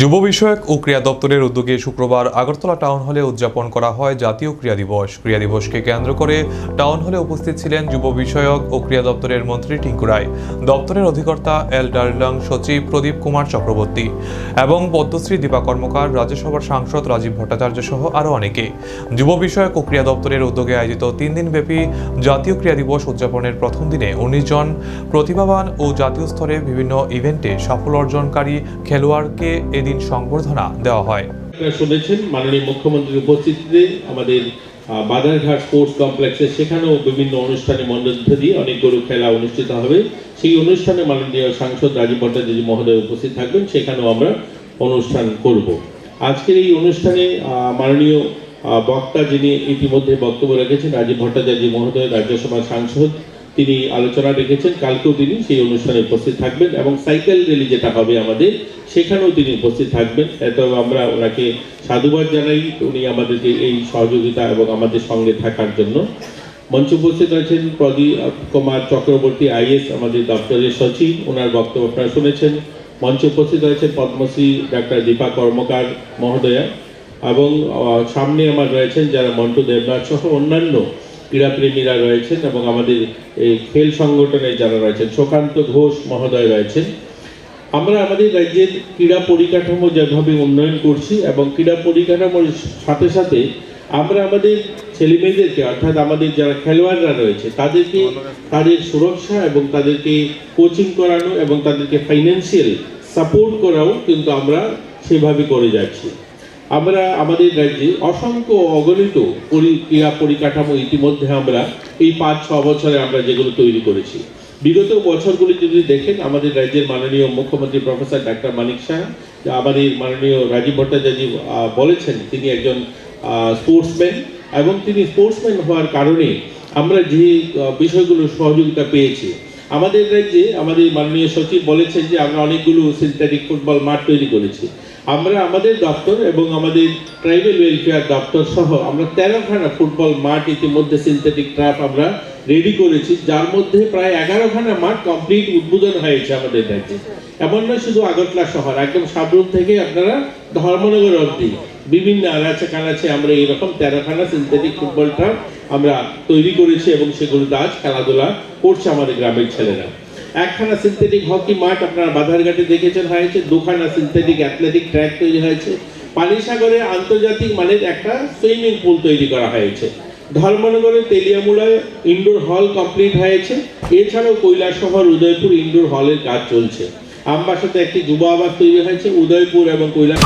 যুব বিষয়ক ও ক্রীড়া দপ্তরের উদ্যোগে শুক্রবার আগরতলা টাউন হলে উদযাপন করা হয় জাতীয় ক্রীড়া দিবস। ক্রীড়া দিবসকে কেন্দ্র করে টাউন হলে উপস্থিত ছিলেন যুব বিষয়ক ও ক্রীড়া দপ্তরের মন্ত্রী টিঙ্কু রায়, দপ্তরের অধিকর্তা এল ডার্লং সচিব প্রদীপ কুমার চক্রবর্তী এবং পদ্মশ্রী দীপা কর্মকার, রাজ্যসভার সাংসদ রাজীব ভট্টাচার্য সহ আরও অনেকে। যুব বিষয়ক ও ক্রীড়া দপ্তরের উদ্যোগে আয়োজিত তিন দিনব্যাপী জাতীয় ক্রীড়া দিবস উদযাপনের প্রথম দিনে উনিশ জন প্রতিভাবান ও জাতীয় স্তরে বিভিন্ন ইভেন্টে সাফল্য অর্জনকারী খেলোয়াড়কে এদিন সংবর্ধনা দেওয়া হয়। শুনেছেন, মাননীয় মুখ্যমন্ত্রীর উপস্থিতিতে আমাদের বাজারঘাট স্পোর্টস কমপ্লেক্সে সেখানেও বিভিন্ন দিয়ে খেলা অনুষ্ঠিত হবে। সেই অনুষ্ঠানে মাননীয় সাংসদ রাজীব ভট্টাচার্য মহোদয় উপস্থিত থাকবেন, সেখানেও আমরা অনুষ্ঠান করব। আজকের এই অনুষ্ঠানে মাননীয় বক্তা যিনি ইতিমধ্যে বক্তব্য রেখেছেন, রাজীব ভট্টাচার্য মহোদয়, রাজ্যসভার সাংসদ তিনি আলোচনা রেখেছেন, কালকেও তিনি সেই অনুষ্ঠানে উপস্থিত থাকবেন এবং সাইকেল র্যালি যেটা হবে আমাদের, সেখানেও তিনি উপস্থিত থাকবেন। এত আমরা ওনাকে সাধুবাদ জানাই উনি আমাদেরকে এই সহযোগিতা এবং আমাদের সঙ্গে থাকার জন্য। মঞ্চে উপস্থিত রয়েছেন প্রদীপ কুমার চক্রবর্তী, আইএস আমাদের দপ্তরের সচিব, ওনার বক্তব্য আপনারা শুনেছেন। মঞ্চে উপস্থিত রয়েছেন পদ্মশ্রী ডাক্তার দীপা কর্মকার মহোদয়া এবং সামনে আমার রয়েছেন যারা মন্টু দেবনাথ সহ অন্যান্য ক্রীড়াপ্রেমীরা রয়েছেন এবং আমাদের এই খেল সংগঠনে যারা রয়েছেন সুকান্ত ঘোষ মহোদয় রয়েছেন। আমরা আমাদের রাজ্যের ক্রীড়া পরিকাঠামো যেভাবে উন্নয়ন করছি এবং ক্রীড়া পরিকাঠামোর সাথে সাথে আমরা আমাদের ছেলেমেয়েদেরকে, অর্থাৎ আমাদের যারা খেলোয়াড়রা রয়েছে, তাদেরকে তাদের সুরক্ষা এবং তাদেরকে কোচিং করানো এবং তাদেরকে ফাইন্যান্সিয়াল সাপোর্ট করাও কিন্তু আমরা সেভাবে করে যাচ্ছি। আমরা আমাদের রাজ্যে অসংখ্য অগণিত ক্রীড়া পরিকাঠামো ইতিমধ্যে আমরা এই পাঁচ, ছ বছরে আমরা যেগুলো তৈরি করেছি। বিগত বছরগুলি যদি দেখেন, আমাদের রাজ্যের মাননীয় মুখ্যমন্ত্রী প্রফেসর ডাক্তার মানিক শাহ, আমাদের মাননীয় রাজীব ভট্টাচার্য বলেছেন তিনি একজন স্পোর্টসম্যান এবং তিনি স্পোর্টসম্যান হওয়ার কারণে আমরা যে বিষয়গুলো সহযোগিতা পেয়েছি। আমাদের রাজ্যে আমাদের মাননীয় সচিব বলেছেন যে আমরা অনেকগুলো সিনথেটিক ফুটবল মাঠ তৈরি করেছি। আমরা আমাদের দপ্তর এবং আমাদের ট্রাইবেল ওয়েলফেয়ার দপ্তর সহ আমরা তেরোখানা ফুটবল মাঠ ইতিমধ্যে সিনথেটিক ট্র্যাপ আমরা রেডি করেছি। যার মধ্যে প্রায় এগারোখানা মাঠ কমপ্লিট উদ্বোধন হয়েছে আমাদের রাজ্যে এমন নয় শুধু আগরতলা শহর, একদম সাবরুম থেকে আপনারা ধর্মনগর অবধি বিভিন্ন আনাচে কানাচে আমরা এইরকম তেরোখানা সিনথেটিক ফুটবল ট্র্যাপ আমরা তৈরি করেছি এবং সেগুলোতে আজ খেলাধুলা করছে আমাদের গ্রামের ছেলেরা। একখানা সিনথেটিক হকি মাঠ আপনারা বাধারঘাটে দেখেছেন হয়েছে, দুখানা সিনথেটিক অ্যাথলেটিক ট্র্যাক তৈরি হয়েছে। পানিসাগরে আন্তর্জাতিক মানের একটা সুইমিং পুল তৈরি করা হয়েছে। ধর্মনগরে তেলিয়ামুলায় ইনডোর হল কমপ্লিট হয়েছে। এছাড়াও কৈলাসহর, উদয়পুর ইনডোর হলের কাজ চলছে। আমবাসাতে একটি যুব আবাস তৈরি হয়েছে, উদয়পুর এবং কৈলাস